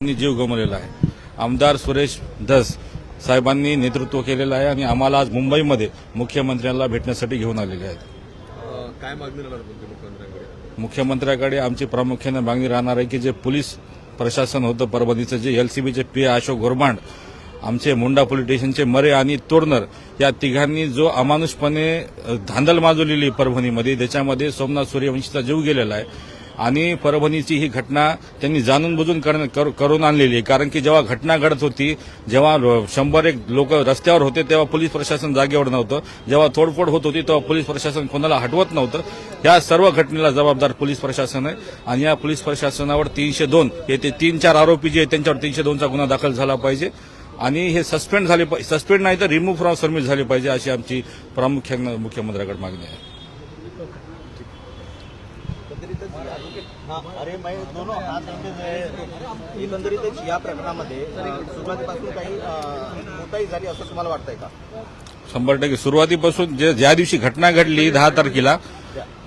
जीव गमावलेला आहे. आमदार सुरेश धस साहेबांनी नेतृत्व केलेलं आहे आणि आम्हाला आज मुंबईमध्ये मुख्यमंत्र्यांना भेटण्यासाठी घेऊन आलेले आहेत. काय मागणी राहणार मुख्यमंत्र्यांकडे? मुख्यमंत्र्याकडे आमची प्रामुख्याने मागणी राहणार आहे की जे पोलीस प्रशासन होतं परभणीचं जे एलसीबीचे पी अशोक गोरमांड आमचे मुंडा पोलीस स्टेशनचे मरे आणि तोरनर या तिघांनी जो अमानुषपणे धांदल माजवलेली परभणीमध्ये त्याच्यामध्ये सोमनाथ सूर्यवंशीचा जीव गेलेला आहे आणि परभणीची ही घटना त्यांनी जाणून बुजून कर- करून आणलेली आहे. कारण की जेव्हा घटना घडत होती जेव्हा शंभर एक लोक रस्त्यावर होते तेव्हा पोलीस प्रशासन जागेवर नव्हतं. जेव्हा तोडफोड होत होती तेव्हा पोलीस प्रशासन कोणाला हटवत नव्हतं. या सर्व घटनेला जबाबदार पोलीस प्रशासन आहे. आणि या पोलीस प्रशासनावर तीनशे दोन येथे तीन चार आरोपी जे आहेत त्यांच्यावर तीनशे दोनचा गुन्हा दाखल झाला पाहिजे. आणि हे सस्पेंड झाले सस्पेंड नाही तर रिमूव्ह फ्रॉम सर्व्हिस झाले पाहिजे अशी आमची प्रामुख्यानं मुख्यमंत्र्याकडे मागणी आहे. अरे मैं दोनों एकंदरीतच या प्रकरणामध्ये सुरुवातीपासून काही कोताही झाली असं तुम्हाला वाटतंय का? शंभर टक्के. सुरुवातीपासून जे ज्या दिवशी घटना घडली दहा तारखेला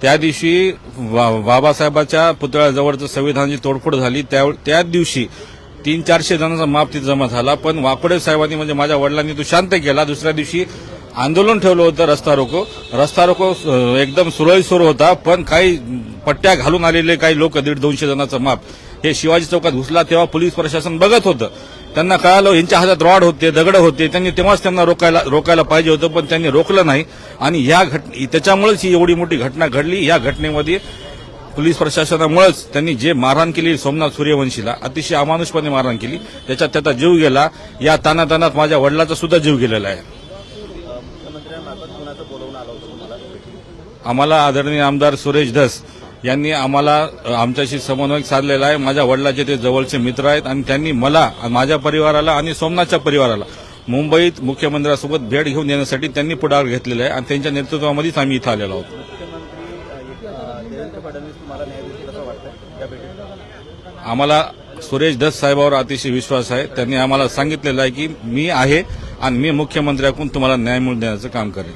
त्या दिवशी बाबासाहेबाच्या पुतळ्याजवळचं संविधानाची तोडफोड झाली. त्या त्याच दिवशी तीन चारशे जणांचा माप तिथे जमा झाला. पण वाकोडे साहेबांनी म्हणजे माझ्या वडिलांनी तो शांत केला. दुसऱ्या दिवशी आंदोलन ठेवलं होतं रस्ता रोको रस्ता रोको एकदम सुरळीत सुरू होता पण काही पट्ट्या घालून आलेले काही लोक दीड दोनशे जणांचं माप हे शिवाजी चौकात घुसला तेव्हा पोलीस प्रशासन बघत होतं. त्यांना कळालं यांच्या हातात रॉड होते दगड होते त्यांनी तेव्हाच त्यांना रोकायला रोकायला पाहिजे होतं पण त्यांनी रोखलं नाही. आणि या घट त्याच्यामुळेच ही एवढी मोठी घटना घडली. या घटनेमध्ये पोलीस प्रशासनामुळेच त्यांनी जे मारहाण केली सोमनाथ सूर्यवंशीला अतिशय अमानुषपणे मारहाण केली. त्याच्यात त्याचा जीव गेला. या तानातानात माझ्या वडिलाचा सुद्धा जीव गेलेला आहे. आम्हाला आदरणीय आमदार सुरेश धस यांनी आम्हाला आमच्याशी समन्वय साधलेला आहे. माझ्या वडिलाचे ते जवळचे मित्र आहेत आणि त्यांनी मला माझ्या परिवाराला आणि सोमनाथच्या परिवाराला मुंबईत मुख्यमंत्र्यांसोबत भेट घेऊन देण्यासाठी त्यांनी पुढाकार घेतलेला आहे आणि त्यांच्या नेतृत्वामध्येच आम्ही इथं आलेलो आहोत. आम्हाला सुरेश धस साहेबावर अतिशय विश्वास आहे. त्यांनी आम्हाला सांगितलेलं आहे की मी आहे आणि मी मुख्यमंत्र्याकडून तुम्हाला न्याय मिळवून देण्याचं काम करेन.